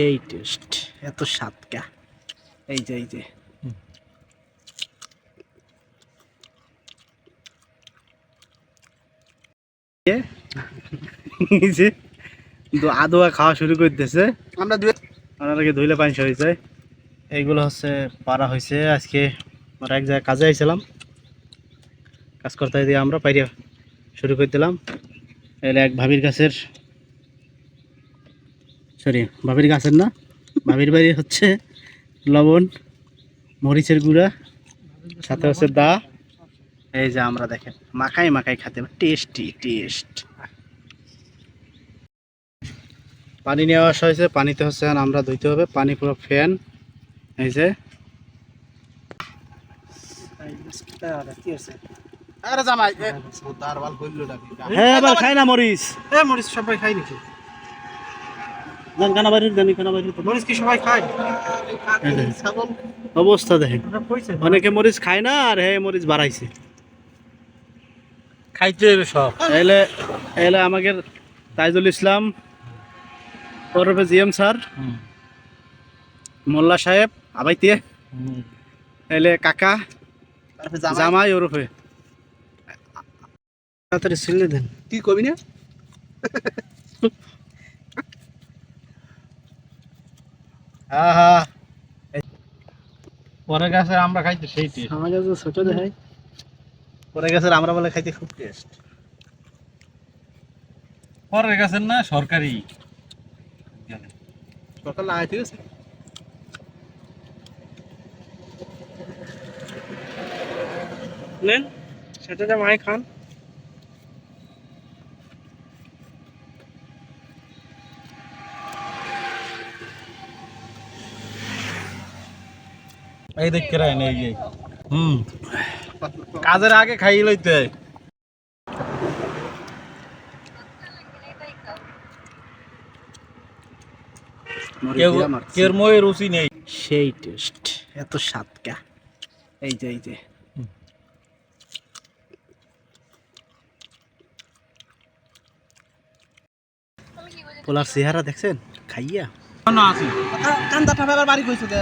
সেই টেস্ট এত স্বাদকা এই যে এই যে। আদোয়া খাওয়া শুরু করে দিতেছে আমরা দুই ধুইলে পানি হয়েছে এইগুলো হচ্ছে পারা হয়েছে আজকে আমরা এক জায়গায় কাজে আইছিলাম। কাজ করতে দিয়ে আমরা পাইরে শুরু করে দিলাম। এলে এক ভাবির গাছের সরি ভাবির গাছের না ভাবির বাড়ি হচ্ছে লবণ মরিচের গুঁড়া সাথে হচ্ছে দা। এই যে আমরা দেখেন মাখাই মাখাই খাতে টেস্টি টেস্ট পানি নিয়ে আসা হয়েছে পানিতে হচ্ছে আমরা ধুইতে হবে পানি পুরো ফ্যান এই যে। আরে জামাই হ্যাঁ এবার খাই না মরিচ। এ মরিচ সবাই খায় নাকি? জান কানা বাড়ির জানি কানা বাড়ির মরিচ কি সবাই খায়? এই যে, ছাগল? অবস্থা দেখেন। অনেকে মরিচ খায় না আর হে মরিচ বাড়াইছে। খাইতে সব। এলে এলে আমাদের তাইজুল ইসলাম ওরফে জিএম স্যার মোল্লা সাহেব আবাইতে। এলে কাকা জামাই? ওরফে তাড়াতাড়ি সিলে দেন। কি কবি না? হ্যাঁ হ্যাঁ পরে গাছে আমরা খাইতে সেই টেস্ট আমার কাছে ছোট দেখাই। পরে গেছে আমরা বলে খাইতে খুব টেস্ট পরের গাছে না সরকারি সরকার লাগাইতে গেছে নেন সেটা জামাই খান। এই দেখ কেরাই নেই এই হুম। কাজের আগে খাইয়ে লইতে। কেউ মই রুচি নেই। সেই টেস্ট। এত স্বাদকা এই যে এই যে। পোলার চেহারা দেখছেন? খাইয়া। না আছে। কান্দা ঠাফাবার বাড়ি কইছে দে।